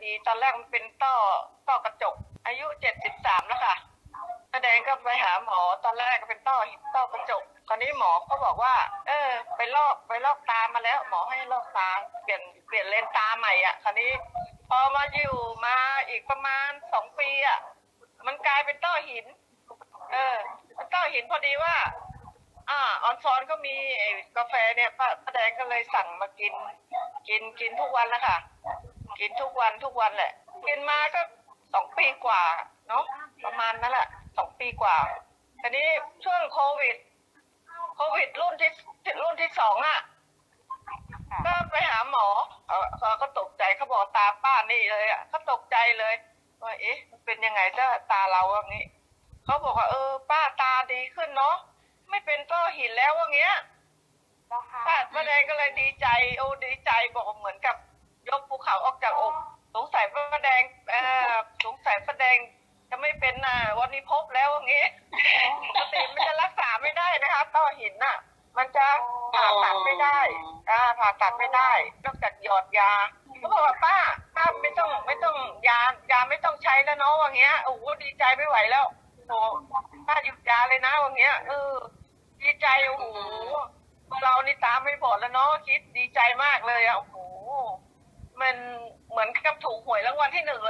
ตอยดี ตอนแรกมันเป็นต้อต้อกระจก อายุเจ็ดสิบสามแล้วค่ะป้าแดงก็ไปหาหมอตอนแรกก็เป็นต้อหินต้อกระจกคราวนี้หมอก็บอกว่า เออ ไปลอกไปลอกตามาแล้ว หมอให้ลอกตาเปลี่ยนเปลี่ยนเลนตาใหม่อะคราวนี้ พอมาอยู่มาอีกประมาณสองปีอะมันกลายเป็นต้อหิน เออเป็นต้อหินพอดีว่า อ่าออนซอนก็มีกาแฟเนี่ยป้าป้าแดงก็เลยสั่งมากิน กินกินทุกวันแล้วค่ะ กินทุกวันทุกวันแหละ กินมาก็สองปีกว่าเนาะประมาณนั้นแหละสองปีกว่าทีนี้ช่วงโควิด โควิดรุ่นที่รุ่นที่สองอะ ก็ไปหาหมอเออเขาก็ตกใจเขาบอกตาป้านี่เลยอะเขาตกใจเลยว่าเอ๊ะมันเป็นยังไงถ้าตาเราอย่างนี้เขาบอกว่าเออ ป้าตาดีขึ้นเนาะไม่เป็นต้อหินแล้วว่าเงี้ยป้าป้าแดงก็เลยดีใจ โอ้ดีใจบอกว่าเหมือนกับยกภูเขาออกจากอกสงสัยป้าแดงเออสงสัยป้าแดงจะไม่ เป็นน่ะวันนี้พบแล้วอย่างงี้ปกติมันจะรักษาไม่ได้นะคะต้อหินน่ะ มันจะผ่าตัดไม่ได้อ่าผ่าตัดไม่ได้นอกจากหยอดยาเขาบอกว่าป้าป้าไม่ต้องไม่ต้องยายาไม่ต้องใช้แล้วเนาะว่างเงี้ยโอ้โหดีใจไม่ไหวแล้วโอ้ป้าหยุดยาเลยนะว่างเงี้ยเออดีใจโอ้โหเรานี่ตาไม่บอดแล้วเนาะคิดดีใจมากเลยอะโอ้โหมันเหมือนกับถูกหวยรางวัลที่หนึ่งเลย